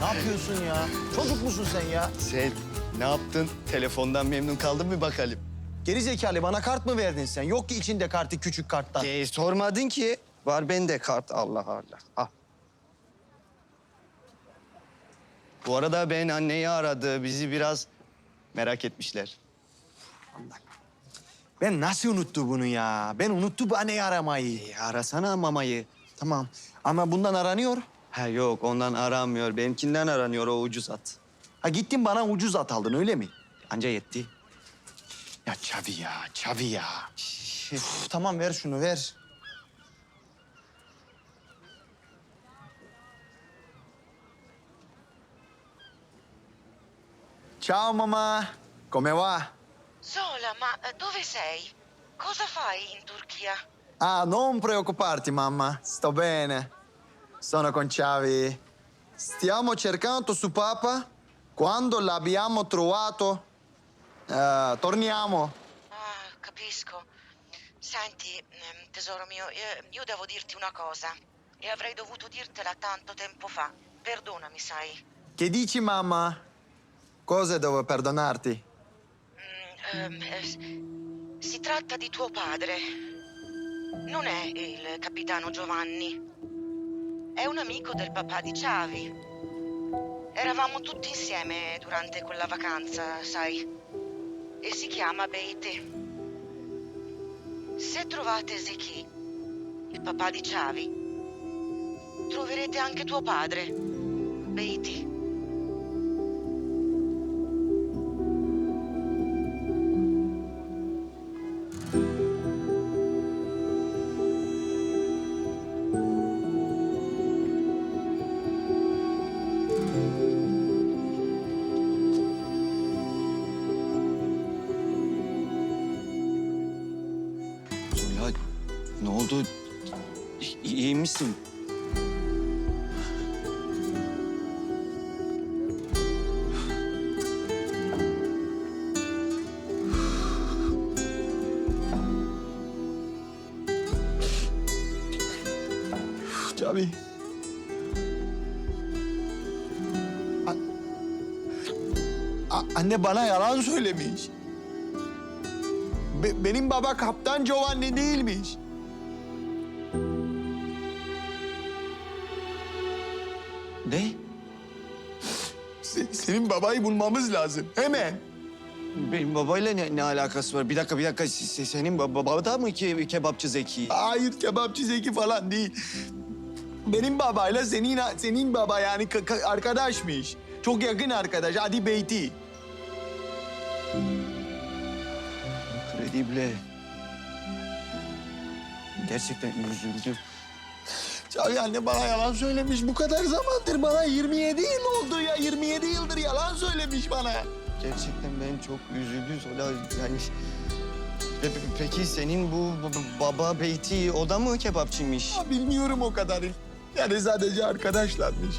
yapıyorsun ya? Çocuk musun sen ya? Sen ne yaptın? Telefondan memnun kaldın mı bakalım? Geri zekalı bana kart mı verdin sen? Yok ki içinde kartı küçük karttan. Ee, sormadın ki. Var bende kart Allah Allah. Al. Bu arada ben anneyi aradı. Bizi biraz merak etmişler. Ben nasıl unuttu bunu ya? Ben unuttu bu anneyi aramayı. E, arasana mamayı. Tamam ama bundan aranıyor. Ha yok ondan aranmıyor. Benimkinden aranıyor o ucuz at. Ha gittin bana ucuz at aldın öyle mi? Anca yetti. Ya Çavi ya, Çavi ya. Uf, tamam ver şunu ver. Ciao mamma, come va? Sola, ma eh, dove sei? Cosa fai in Turchia? Ah, non preoccuparti mamma, sto bene. Sono con Xavi. Stiamo cercando su Papa. Quando l'abbiamo trovato, eh, torniamo. Ah, capisco. Senti, ehm, tesoro mio, eh, io devo dirti una cosa. E avrei dovuto dirtela tanto tempo fa. Perdonami, sai. Che dici mamma? Cosa devo perdonarti? Mm, ehm, eh, si tratta di tuo padre. Non è il capitano Giovanni. È un amico del papà di Chavi. Eravamo tutti insieme durante quella vacanza, sai. E si chiama Beite. Se trovate Zeki, il papà di Chavi, troverete anche tuo padre, Beiti. Ne oldu? İ- İyi misin? A- anne bana yalan söylemiş. Be- benim baba Kaptan Giovanni değilmiş. Ne? Se- senin babayı bulmamız lazım. Hemen. Benim babayla ne, ne alakası var? Bir dakika, bir dakika. Se- Senin baba, baba da mı ke, kebapçı Zeki? Hayır kebapçı Zeki falan değil. Benim babayla senin senin baba yani ka- ka- arkadaşmış. Çok yakın arkadaş. Adi Beyti. Kredible. Gerçekten üzüldüm. Cavi anne bana yalan söylemiş. Bu kadar zamandır bana 27 yıl oldu ya. 27 yıldır yalan söylemiş bana. Gerçekten ben çok üzüldüm Zola. Yani Pe- pe- Peki senin bu baba beyti o da mı kebapçıymış? Ya bilmiyorum o kadarı. Yani sadece arkadaşlarmış.